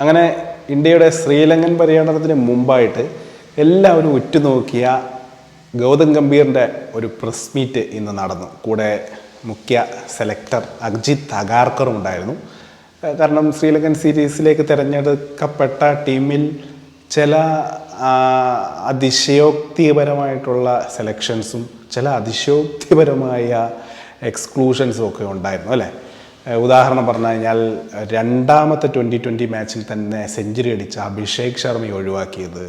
അങ്ങനെ ഇന്ത്യയുടെ ശ്രീലങ്കൻ പര്യടനത്തിന് മുമ്പായിട്ട് എല്ലാവരും ഉറ്റുനോക്കിയ ഗൗതം ഗംഭീറിന്റെ ഒരു പ്രസ് മീറ്റ് ഇന്ന് നടന്നു. കൂടെ മുഖ്യ സെലക്ടർ അജിത് അഗാർക്കറും ഉണ്ടായിരുന്നു. കാരണം ശ്രീലങ്കൻ സീരീസിലേക്ക് തിരഞ്ഞെടുക്കപ്പെട്ട ടീമിൽ ചില അതിശയോക്തിപരമായിട്ടുള്ള സെലക്ഷൻസും ചില അതിശയോക്തിപരമായ എക്സ്ക്ലൂഷൻസും ഒക്കെ ഉണ്ടായിരുന്നു അല്ലേ? ഉദാഹരണം പറഞ്ഞു കഴിഞ്ഞാൽ രണ്ടാമത്തെ ട്വന്റി ട്വന്റി മാച്ചിൽ തന്നെ സെഞ്ചുറി അടിച്ച അഭിഷേക് ശർമ്മയെ ഒഴിവാക്കിയത്.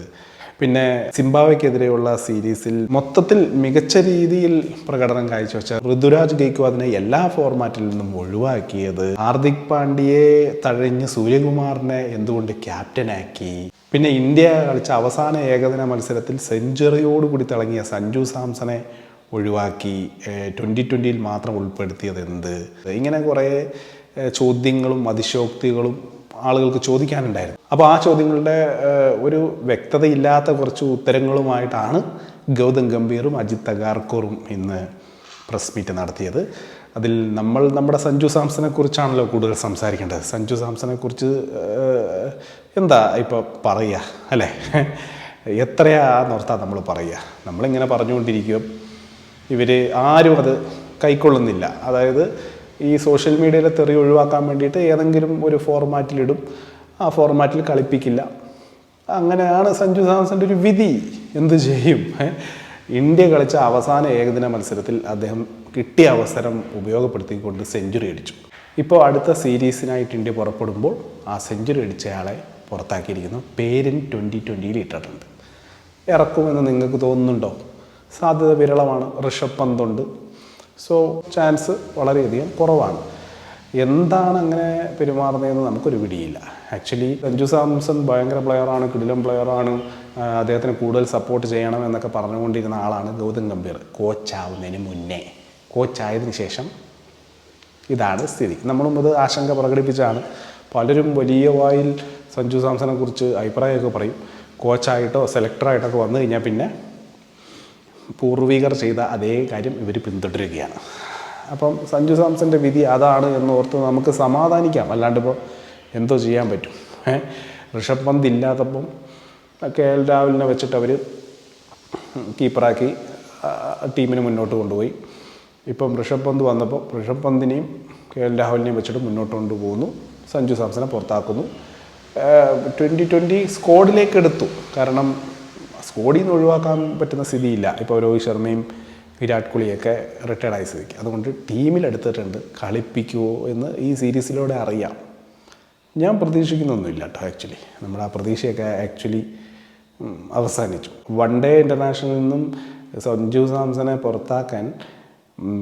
പിന്നെ സിംബാവയ്ക്കെതിരെയുള്ള സീരീസിൽ മൊത്തത്തിൽ മികച്ച രീതിയിൽ പ്രകടനം കാഴ്ചവെച്ച ഋതുരാജ് ഗെയ്ക്വാദിനെ എല്ലാ ഫോർമാറ്റിൽ നിന്നും ഒഴിവാക്കിയത്. ഹാർദിക് പാണ്ഡ്യയെ തഴഞ്ഞ് സൂര്യകുമാറിനെ എന്തുകൊണ്ട് ക്യാപ്റ്റനാക്കി? പിന്നെ ഇന്ത്യ കളിച്ച അവസാന ഏകദിന മത്സരത്തിൽ സെഞ്ചുറിയോടുകൂടി തിളങ്ങിയ സഞ്ജു സാംസണെ ഒഴിവാക്കി ട്വന്റി ട്വന്റിയിൽ മാത്രം ഉൾപ്പെടുത്തിയത് എന്ത്? ഇങ്ങനെ കുറേ ചോദ്യങ്ങളും അതിശോക്തികളും ആളുകൾക്ക് ചോദിക്കാനുണ്ടായിരുന്നു. അപ്പോൾ ആ ചോദ്യങ്ങളുടെ ഒരു വ്യക്തതയില്ലാത്ത കുറച്ച് ഉത്തരങ്ങളുമായിട്ടാണ് ഗൗതം ഗംഭീറും അജിത് അഗാർക്കറും ഇന്ന് പ്രസ് മീറ്റ് നടത്തിയത്. അതിൽ നമ്മൾ നമ്മുടെ സഞ്ജു സാംസനെ കുറിച്ചാണല്ലോ കൂടുതൽ സംസാരിക്കേണ്ടത്. സഞ്ജു സാംസനെ കുറിച്ച് എന്താ ഇപ്പോൾ പറയുക അല്ലേ? എത്രയാ നിർത്താൻ നമ്മൾ പറയുക നമ്മളിങ്ങനെ പറഞ്ഞുകൊണ്ടിരിക്കും. ഇവർ ആരും അത് കൈക്കൊള്ളുന്നില്ല. അതായത് ഈ സോഷ്യൽ മീഡിയയിലെ തെറി ഒഴിവാക്കാൻ വേണ്ടിയിട്ട് ഏതെങ്കിലും ഒരു ഫോർമാറ്റിലിടും ആ ഫോർമാറ്റിൽ കളിപ്പിക്കില്ല. അങ്ങനെയാണ് സഞ്ജു സാംസന്റെ ഒരു വിധി. എന്ത് ചെയ്യും? ഇന്ത്യ കളിച്ച അവസാന ഏകദിന മത്സരത്തിൽ അദ്ദേഹം കിട്ടിയ അവസരം ഉപയോഗപ്പെടുത്തിക്കൊണ്ട് സെഞ്ചുറി അടിച്ചു. ഇപ്പോൾ അടുത്ത സീരീസിനായിട്ട് ഇന്ത്യ പുറപ്പെടുമ്പോൾ ആ സെഞ്ചുറി അടിച്ചയാളെ പുറത്താക്കിയിരിക്കുന്നു. പേരിൻ ട്വന്റി ട്വന്റിയിൽ ഇട്ടിട്ടുണ്ട്. ഇറക്കുമെന്ന് നിങ്ങൾക്ക് തോന്നുന്നുണ്ടോ? സാധ്യത വിരളമാണ് ഋഷഭ് പന്തുണ്ട്. സോ ചാൻസ് വളരെയധികം കുറവാണ്. എന്താണ് അങ്ങനെ പെരുമാറുന്നതെന്ന് നമുക്കൊരു പിടിയില്ല. ആക്ച്വലി സഞ്ജു സാംസൺ ഭയങ്കര പ്ലെയറാണ് കിടിലം പ്ലെയറാണ് അദ്ദേഹത്തിന് കൂടുതൽ സപ്പോർട്ട് ചെയ്യണം എന്നൊക്കെ പറഞ്ഞുകൊണ്ടിരുന്ന ആളാണ് ഗൗതം ഗംഭീർ. കോച്ചാവുന്നതിന് മുന്നേ. കോച്ചായതിനു ശേഷം ഇതാണ് സ്ഥിതി. നമ്മളും അത് ആശങ്ക പ്രകടിപ്പിച്ചാണ് പലരും വലിയ വായിൽ സഞ്ജു സാംസനെ കുറിച്ച് അഭിപ്രായമൊക്കെ പറയും. കോച്ചായിട്ടോ സെലക്ടറായിട്ടൊക്കെ വന്നു കഴിഞ്ഞാൽ പിന്നെ പൂർവികർ ചെയ്ത അതേ കാര്യം ഇവർ പിന്തുടരുകയാണ്. അപ്പം സഞ്ജു സാംസന്റെ വിധി അതാണ് എന്ന് ഓർത്ത് നമുക്ക് സമാധാനിക്കാം. അല്ലാണ്ട് ഇപ്പോൾ എന്തോ ചെയ്യാൻ പറ്റും. ഏഹ് ഋഷഭ് പന്ത് ഇല്ലാത്തപ്പം കെ എൽ രാഹുലിനെ വെച്ചിട്ട് അവർ കീപ്പറാക്കി ടീമിനെ മുന്നോട്ട് കൊണ്ടുപോയി. ഇപ്പം ഋഷഭ് പന്ത് വന്നപ്പോൾ ഋഷഭ് പന്തിനെയും കെ എൽ രാഹുലിനെയും വെച്ചിട്ട് മുന്നോട്ട് കൊണ്ടുപോകുന്നു. സഞ്ജു സാംസനെ പുറത്താക്കുന്നു. ട്വന്റി ട്വന്റി സ്ക്വാഡിലേക്ക് എടുത്തു. കാരണം സ്ക്വാഡിൽ നിന്ന് ഒഴിവാക്കാൻ പറ്റുന്ന സ്ഥിതിയില്ല. ഇപ്പോൾ രോഹിത് ശർമ്മയും വിരാട് കോഹ്ലിയൊക്കെ റിട്ടയർഡ് ആയി സ്ഥിതിക്ക്. അതുകൊണ്ട് ടീമിലെടുത്തിട്ടുണ്ട് കളിപ്പിക്കുമോ എന്ന് ഈ സീരീസിലൂടെ അറിയാം. ഞാൻ പ്രതീക്ഷിക്കുന്നൊന്നുമില്ല കേട്ടോ ആക്ച്വലി നമ്മുടെ ആ പ്രതീക്ഷയൊക്കെ ആക്ച്വലി അവസാനിച്ചു. വൺ ഡേ ഇന്റർനാഷണലിൽ നിന്നും സഞ്ജു സാംസനെ പുറത്താക്കാൻ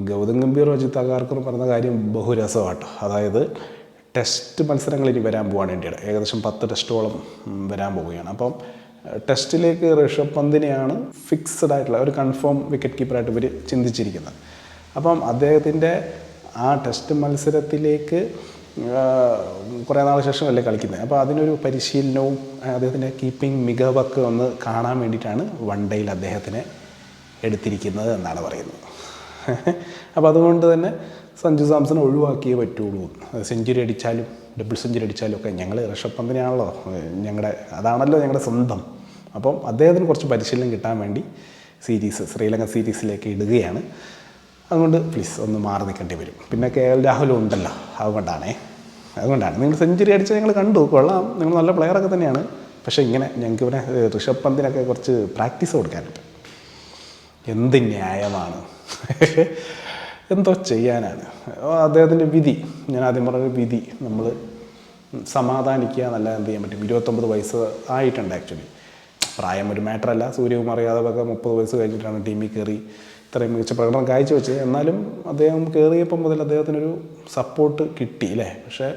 ഗൗതം ഗംഭീർ അജിത് അഗാർക്കർ പറഞ്ഞ കാര്യം ബഹുരസമാട്ടോ അതായത് ടെസ്റ്റ് മത്സരങ്ങൾ ഇനി വരാൻ പോവാണ് ഇന്ത്യയുടെ ഏകദേശം പത്ത് ടെസ്റ്റോളം വരാൻ പോവുകയാണ്. അപ്പം ടെസ്റ്റിലേക്ക് ഋഷഭ് പന്തിനെയാണ് ഫിക്സഡ് ആയിട്ടുള്ള ഒരു കൺഫേം വിക്കറ്റ് കീപ്പറായിട്ട് ഇവർ ചിന്തിച്ചിരിക്കുന്നത്. അപ്പം അദ്ദേഹത്തിന്റെ ആ ടെസ്റ്റ് മത്സരത്തിലേക്ക് കുറേ നാൾ ശേഷമല്ലേ കളിക്കുന്നത്. അപ്പോൾ അതിനൊരു പരിശീലനവും അദ്ദേഹത്തിന്റെ കീപ്പിംഗ് മികവൊക്കെ ഒന്ന് കാണാൻ വേണ്ടിയിട്ടാണ് വൺ ഡേയിൽ അദ്ദേഹത്തിനെ എടുത്തിരിക്കുന്നത് എന്നാണ് പറയുന്നത്. അപ്പോൾ അതുകൊണ്ട് തന്നെ സഞ്ജു സാംസൺ ഒഴിവാക്കിയേ പറ്റുള്ളൂ. സെഞ്ചുറി അടിച്ചാലും ഡബിൾ സെഞ്ചുറി അടിച്ചാലും ഒക്കെ ഞങ്ങൾ ഋഷഭ് പന്തിനാണല്ലോ ഞങ്ങളുടെ അതാണല്ലോ ഞങ്ങളുടെ സ്വന്തം. അപ്പം അദ്ദേഹത്തിന് കുറച്ച് പരിശീലനം കിട്ടാൻ വേണ്ടി സീരീസ് ശ്രീലങ്ക സീരീസിലേക്ക് ഇടുകയാണ്. അതുകൊണ്ട് പ്ലീസ് ഒന്ന് മാറി നിൽക്കേണ്ടി വരും. പിന്നെ കെ എൽ രാഹുലും ഉണ്ടല്ലോ അതുകൊണ്ടാണേ. അതുകൊണ്ടാണ്. നിങ്ങൾ സെഞ്ചുറി അടിച്ച് ഞങ്ങൾ കണ്ടു കൊള്ളാം. നിങ്ങൾ നല്ല പ്ലെയറൊക്കെ തന്നെയാണ്. പക്ഷേ ഇങ്ങനെ ഞങ്ങൾക്ക് ഇവിടെ ഋഷഭ് പന്തിനൊക്കെ കുറച്ച് പ്രാക്ടീസ് കൊടുക്കാനുണ്ട്. എന്ത് ന്യായമാണ്. എന്തോ ചെയ്യാനാണ്. അദ്ദേഹത്തിന്റെ വിധി ഞാൻ ആദ്യം പറഞ്ഞ വിധി നമ്മൾ സമാധാനിക്കുക എന്നല്ല എന്ത് ചെയ്യാൻ പറ്റും. ഇരുപത്തൊമ്പത് വയസ്സ് ആയിട്ടുണ്ട് ആക്ച്വലി പ്രായം ഒരു മാറ്ററല്ല സൂര്യകുമാർ യാദവൊക്കെ മുപ്പത് വയസ്സ് കഴിഞ്ഞിട്ടാണ് ടീമിൽ കയറി ഇത്രയും മികച്ച പ്രകടനം കാഴ്ച കാഴ്ചവെച്ചത്. എന്നാലും അദ്ദേഹം കയറിയപ്പം മുതൽ അദ്ദേഹത്തിനൊരു സപ്പോർട്ട് കിട്ടി അല്ലേ? പക്ഷേ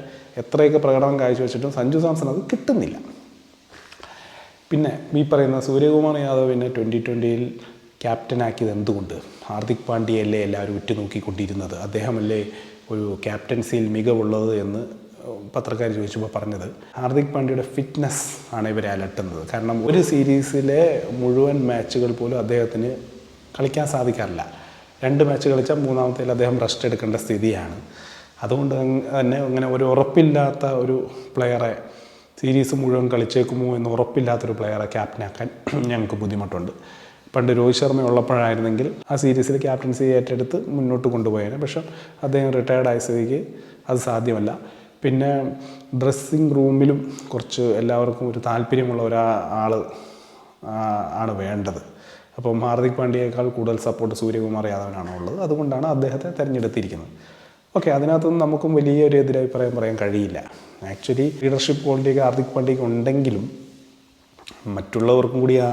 എത്രയൊക്കെ പ്രകടനം കാഴ്ച വെച്ചിട്ടും സഞ്ജു സാംസൺ അത് കിട്ടുന്നില്ല. പിന്നെ ഈ പറയുന്ന സൂര്യകുമാർ യാദവിനെ ട്വന്റി ട്വന്റിയിൽ ക്യാപ്റ്റനാക്കിയത് എന്തുകൊണ്ട്? ഹാർദിക് പാണ്ഡ്യയല്ലേ എല്ലാവരും ഉറ്റുനോക്കിക്കൊണ്ടിരുന്നത്? അദ്ദേഹമല്ലേ ഒരു ക്യാപ്റ്റൻസിയിൽ മികവുള്ളത് എന്ന് പത്രക്കാർ ചോദിച്ചപ്പോൾ പറഞ്ഞത്. ഹാർദിക് പാണ്ഡ്യയുടെ ഫിറ്റ്നസ് ആണ് ഇവരെ അലട്ടുന്നത്. കാരണം ഒരു സീരീസിലെ മുഴുവൻ മാച്ചുകൾ പോലും അദ്ദേഹത്തിന് കളിക്കാൻ സാധിക്കാറില്ല. രണ്ട് മാച്ച് കളിച്ചാൽ മൂന്നാമത്തേൽ അദ്ദേഹം റെസ്റ്റ് എടുക്കേണ്ട സ്ഥിതിയാണ്. അതുകൊണ്ട് തന്നെ അങ്ങനെ ഒരു ഉറപ്പില്ലാത്ത ഒരു പ്ലെയറെ സീരീസ് മുഴുവൻ കളിച്ചേക്കുമോ എന്ന് ഉറപ്പില്ലാത്തൊരു പ്ലെയറെ ക്യാപ്റ്റനാക്കാൻ ഞങ്ങൾക്ക് ബുദ്ധിമുട്ടുണ്ട്. പണ്ട് രോഹിത് ശർമ്മ ഉള്ളപ്പോഴായിരുന്നെങ്കിൽ ആ സീരീസിൽ ക്യാപ്റ്റൻസി ഏറ്റെടുത്ത് മുന്നോട്ട് കൊണ്ടുപോയേനെ. പക്ഷേ അദ്ദേഹം റിട്ടയർഡ് ആയ സ്ഥിതിക്ക് അത് സാധ്യമല്ല. പിന്നെ ഡ്രസ്സിങ് റൂമിലും കുറച്ച് എല്ലാവർക്കും ഒരു താല്പര്യമുള്ള ഒരാ ആൾ ആണ് വേണ്ടത്. അപ്പം ഹാർദിക് പാണ്ഡ്യയേക്കാൾ കൂടുതൽ സപ്പോർട്ട് സൂര്യകുമാർ യാദവിനാണ് ഉള്ളത്? അതുകൊണ്ടാണ് അദ്ദേഹത്തെ തിരഞ്ഞെടുത്തിരിക്കുന്നത്. ഓക്കെ അതിനകത്തൊന്നും നമുക്കും വലിയൊരു എതിരഭിപ്രായം പറയാൻ കഴിയില്ല. ആക്ച്വലി ലീഡർഷിപ്പ് ക്വാളിറ്റിയൊക്കെ ഹാർദിക് പാണ്ഡ്യയ്ക്ക് ഉണ്ടെങ്കിലും മറ്റുള്ളവർക്കും കൂടി ആ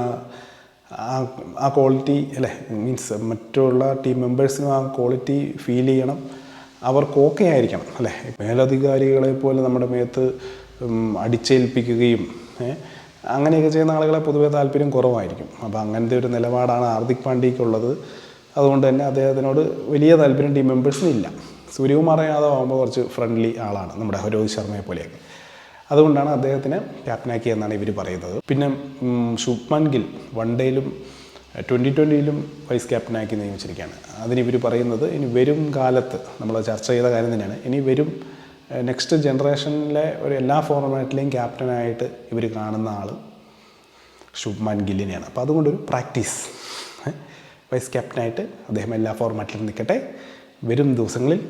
ആ ആ ക്വാളിറ്റി അല്ലേ? മീൻസ് മറ്റുള്ള ടീം മെമ്പേഴ്സിനും ആ ക്വാളിറ്റി ഫീൽ ചെയ്യണം. അവർക്ക് ഓക്കെ ആയിരിക്കണം അല്ലേ? മേലധികാരികളെ പോലെ നമ്മുടെ മേത്ത് അടിച്ചേൽപ്പിക്കുകയും അങ്ങനെയൊക്കെ ചെയ്യുന്ന ആളുകളെ പൊതുവെ താല്പര്യം കുറവായിരിക്കും. അപ്പോൾ അങ്ങനത്തെ ഒരു നിലപാടാണ് ഹാർദിക് പാണ്ഡ്യയ്ക്കുള്ളത് അതുകൊണ്ട് തന്നെ അദ്ദേഹത്തിനോട് വലിയ താല്പര്യം ടീം മെമ്പേഴ്സിനില്ല സൂര്യകുമാർ യാദവ് ആകുമ്പോൾ കുറച്ച് ഫ്രണ്ട്ലി ആളാണ് നമ്മുടെ രോഹിത് ശർമ്മയെ പോലെയൊക്കെ. അതുകൊണ്ടാണ് അദ്ദേഹത്തിനെ ക്യാപ്റ്റനാക്കി എന്നാണ് ഇവർ പറയുന്നത്. പിന്നെ ശുഭ്മാൻ ഗിൽ വൺ ഡേയിലും ട്വന്റി ട്വന്റിയിലും വൈസ് ക്യാപ്റ്റനാക്കി നിയമിച്ചിരിക്കുകയാണ്. അതിന് ഇവർ പറയുന്നത് ഇനി വരും കാലത്ത് നമ്മൾ ചർച്ച ചെയ്ത കാര്യം തന്നെയാണ്. ഇനി വരും നെക്സ്റ്റ് ജനറേഷനിലെ ഒരു എല്ലാ ഫോർമാറ്റിലെയും ക്യാപ്റ്റനായിട്ട് ഇവർ കാണുന്ന ആൾ ശുഭ്മാൻ ഗില്ലിനെയാണ്. അപ്പോൾ അതുകൊണ്ടൊരു പ്രാക്ടീസ് വൈസ് ക്യാപ്റ്റനായിട്ട് അദ്ദേഹം എല്ലാ ഫോർമാറ്റിലും നിൽക്കട്ടെ. വരും ദിവസങ്ങളിൽ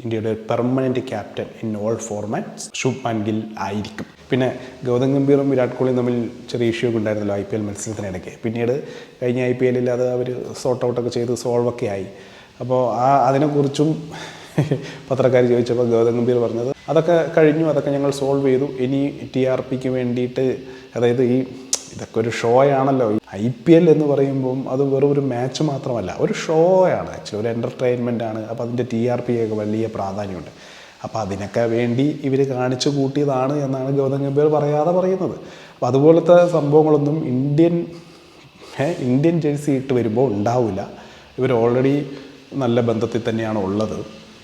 ഇന്ത്യയുടെ permanent captain in all formats Shubman Gill ആയിരിക്കും. പിന്നെ ഗൗതം ഗംഭീറും വിരാട് കോഹ്ലിയും തമ്മിൽ ചെറിയ ഇഷ്യൂ ഒക്കെ ഉണ്ടായിരുന്നല്ലോ ഐ പി എൽ മത്സരത്തിനിടയ്ക്ക് പിന്നീട് കഴിഞ്ഞ ഐ പി എല്ലിൽ അത് അവർ സോർട്ട് ഔട്ടൊക്കെ ചെയ്ത് സോൾവ് ഒക്കെ ആയി. അപ്പോൾ ആ അതിനെക്കുറിച്ചും പത്രക്കാർ ചോദിച്ചപ്പോൾ ഗൗതം ഗംഭീർ പറഞ്ഞത് അതൊക്കെ കഴിഞ്ഞു അതൊക്കെ ഞങ്ങൾ സോൾവ് ചെയ്തു. ഇനി ടി ആർ പിക്ക് വേണ്ടിയിട്ട് അതായത് ഈ ഇതൊക്കെ ഒരു ഷോ ആണല്ലോ ഐ പി എൽ എന്ന് പറയുമ്പം അത് വെറും ഒരു മാച്ച് മാത്രമല്ല ഒരു ഷോ ആണ് ആക്ച്വലി ഒരു എന്റർടൈൻമെന്റ് ആണ്. അപ്പോൾ അതിന്റെ ടി ആർ പി ഒക്കെ വലിയ പ്രാധാന്യമുണ്ട്. അപ്പോൾ അതിനൊക്കെ വേണ്ടി ഇവർ കാണിച്ചു കൂട്ടിയതാണ് എന്നാണ് ഗൗതം ഗംഭീർ പറയാതെ പറയുന്നത്. അപ്പോൾ അതുപോലത്തെ സംഭവങ്ങളൊന്നും ഇന്ത്യൻ ഇന്ത്യൻ ജേഴ്സി ഇട്ട് വരുമ്പോൾ ഉണ്ടാവില്ല. ഇവർ ഓൾറെഡി നല്ല ബന്ധത്തിൽ തന്നെയാണ് ഉള്ളത്.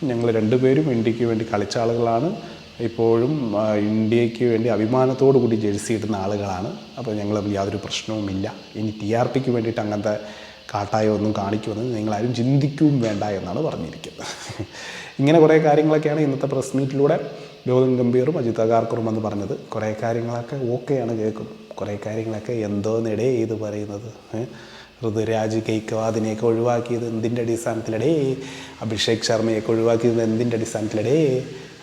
ഞങ്ങൾ രണ്ടുപേരും ഇന്ത്യയ്ക്ക് വേണ്ടി കളിച്ച ആളുകളാണ്. ഇപ്പോഴും ഇന്ത്യയ്ക്ക് വേണ്ടി അഭിമാനത്തോടു കൂടി ജേഴ്സി ഇടുന്ന ആളുകളാണ്. അപ്പോൾ ഞങ്ങൾ യാതൊരു പ്രശ്നവുമില്ല. ഇനി ടി ആർ പിക്ക് വേണ്ടിയിട്ട് അങ്ങനത്തെ കാട്ടായോ ഒന്നും കാണിക്കുമെന്ന് നിങ്ങളാരും ചിന്തിക്കുകയും വേണ്ട എന്നാണ് പറഞ്ഞിരിക്കുന്നത്. ഇങ്ങനെ കുറേ കാര്യങ്ങളൊക്കെയാണ് ഇന്നത്തെ പ്രസ് മീറ്റിലൂടെ ഗൗതം ഗംഭീറും അജിത് അഗാർക്കറും എന്ന് പറഞ്ഞത്. കുറേ കാര്യങ്ങളൊക്കെ ഓക്കെയാണ് കേൾക്കും കുറേ കാര്യങ്ങളൊക്കെ എന്തോന്നിടേ ഇത് പറയുന്നത്? ഋതുരാജ് കൈക്കവാദിനെയൊക്കെ ഒഴിവാക്കിയത് എന്തിന്റെ അടിസ്ഥാനത്തിലടേ? അഭിഷേക് ശർമ്മയൊക്കെ ഒഴിവാക്കിയത് എന്തിന്റെ അടിസ്ഥാനത്തിലടേ?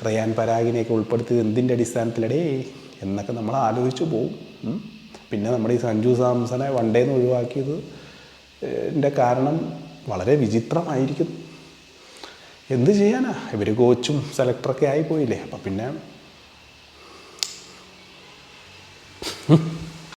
റയാൻ പരാഗിനെയൊക്കെ ഉൾപ്പെടുത്തിയത് എന്തിന്റെ അടിസ്ഥാനത്തിലടേ എന്നൊക്കെ നമ്മൾ ആലോചിച്ചു പോവും. പിന്നെ നമ്മുടെ ഈ സഞ്ജു സാംസനെ സാംസണെ വണ്ടേന്ന് ഒഴിവാക്കിയത് എന്റെ കാരണം വളരെ വിചിത്രമായിരിക്കും. എന്ത് ചെയ്യാനാ? ഇവർ കോച്ചും സെലക്ടറൊക്കെ ആയിപ്പോയില്ലേ? അപ്പം പിന്നെ